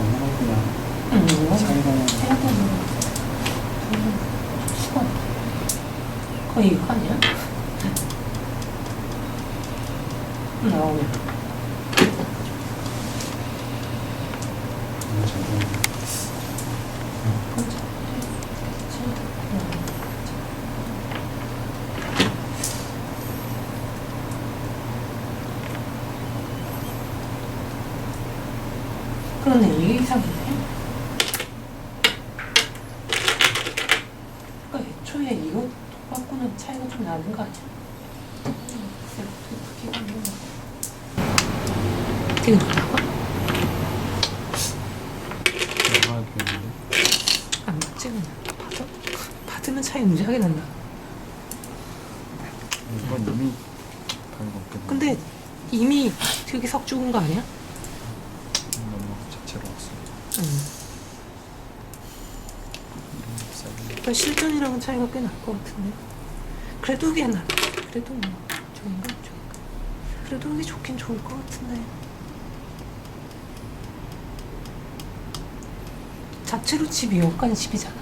그냥 없네. 거의 이거 아니야? 나오네. 너무 잘 보이네. 그러네, 이게 이상이네. 그러니까 애초에 이거 갖고는 차이가 좀 나는 거 아니야? 되는데? 안 맞지 그냥 받아? 받으면 차이 무지하게 난다 이건 이미 별거 없겠네. 근데 이미 되게 석 죽은 거 아니야? 너무 자체로 왔어. 응 그러니까 실전이랑은 차이가 꽤 날 것 같은데. 그래도 그게 나 그래도 뭐 저인가 저인가 그래도 그게 좋긴 좋을 것 같은데. 자체로 집이 여기까지 집이잖아.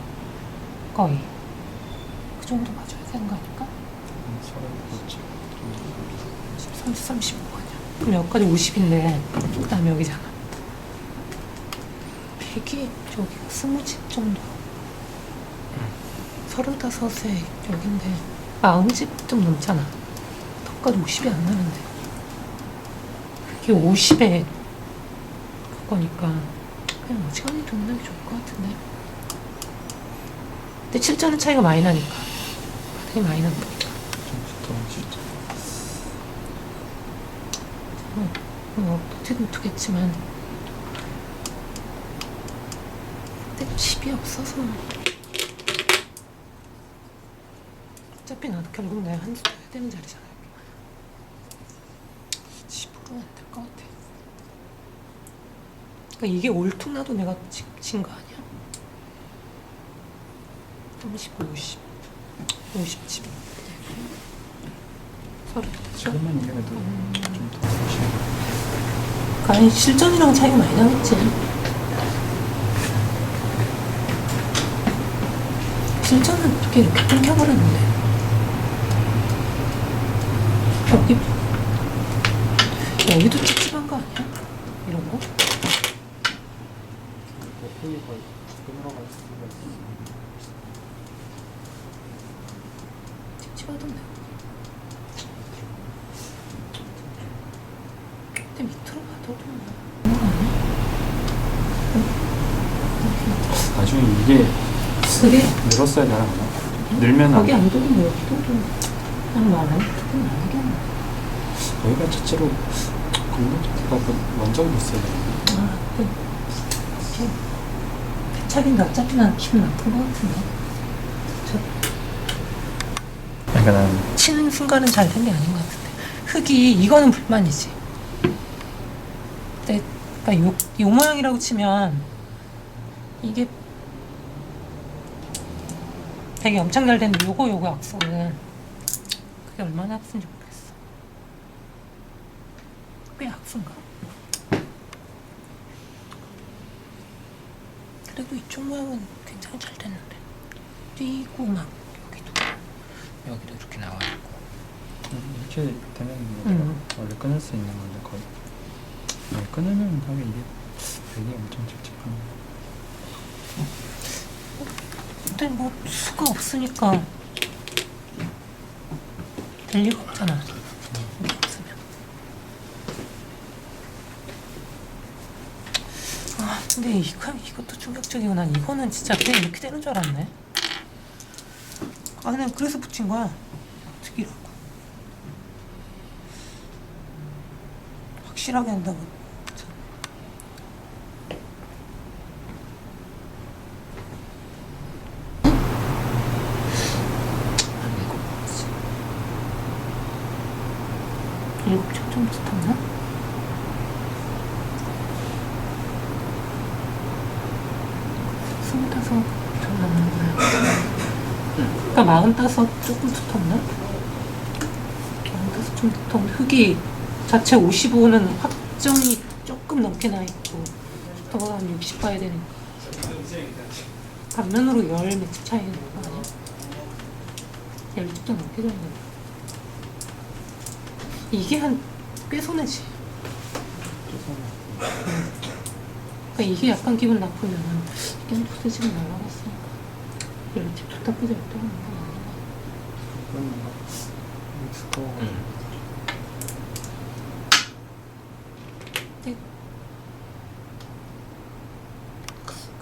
거의. 그 정도 맞아야 되는 거 아닐까? 서른 그렇지. 30, 35아니야. 그럼 여기까지 50인데 그 다음에 여기잖아. 100이 저기가 20집 정도 35에 여긴데. 40집 좀 넘잖아. 턱까지 50이 안 나는데. 그게 50에 그거니까 그냥 어지간히 듣는 게 좋을 것 같은데. 근데 7자는 차이가 많이 나니까. 되게 많이 난다 진짜. 뭐 어떻게든 두겠지만. 근데 집이 없어서 어차피 나도 결국 내가 한수 둬야 되는 자리잖아 여기 집으로 안될 것 같아 그러니까 이게 올통나도 내가 진거 아니야 30, 50 50 집 서른 지금은 이게 그래도 좀더 좋지. 아니 실전이랑 차이가 많이 나겠지. 실전은 어떻게 이렇게 끊겨버렸는데. 여기 여기도 찝찝한 거 아니야? 이런 거? 찝찝하던데. 근데 밑으로 가도 좀? 나중에 이게 그게 늘었어야 되나? 늘면 안 거기 안 여기도 좀 말하는 조금 나겠네. 여기가 자체로 공동 자체가 원적이 있어야 돼. 아, 그, 이렇게 배차기인데 어차피 난 기분 나쁜 것 같은데. 저 그러니까 난 치는 순간은 잘 된 게 아닌 것 같은데. 흙이 이거는 불만이지. 근데 그러니까 요, 요 모양이라고 치면 이게 되게 엄청 잘 됐는데 요거 요거 악성은 그게 얼마나 악순지 모르겠어. 꽤 악순가? 그래도 이쪽 모양은 굉장히 잘 됐는데 뛰고 막 여기도 여기도 이렇게 나와 있고 이렇게 되면 뭐 음. 원래 끊을 수 있는 건데 거의 네, 끊으면 하면 이게 되게 엄청 찝찝한 근데 뭐 수가 없으니까 될 리가 없잖아. 없으면 아 근데 이거, 이것도 충격적이고 난 이거는 진짜 그냥 이렇게 되는 줄 알았네. 아 그냥 그래서 붙인 거야. 특이라고 확실하게 한다고 참. 한 일곱 시 일곱 초 정도 탔나? 스물다섯 정도 남는 거야. 그러니까 마흔다섯 조금 붙었나? 마흔다섯 좀 붙었는데 흙이 자체 55는 확정이 조금 넘게 나 있고 더한60 봐야 되니까. 반면으로 열 몇 집 차이 나는 거 아니야? 열 집도 넘게 되는 거야. 이게 한 꽤 손해지. 그러니까 이게 약간 기분 나쁘면 이게 한 두세 집은 날라갔으니까 열집 좋다 보자 열다가 는거 아닌가? 그건 뭔가 스코어가 응. 네.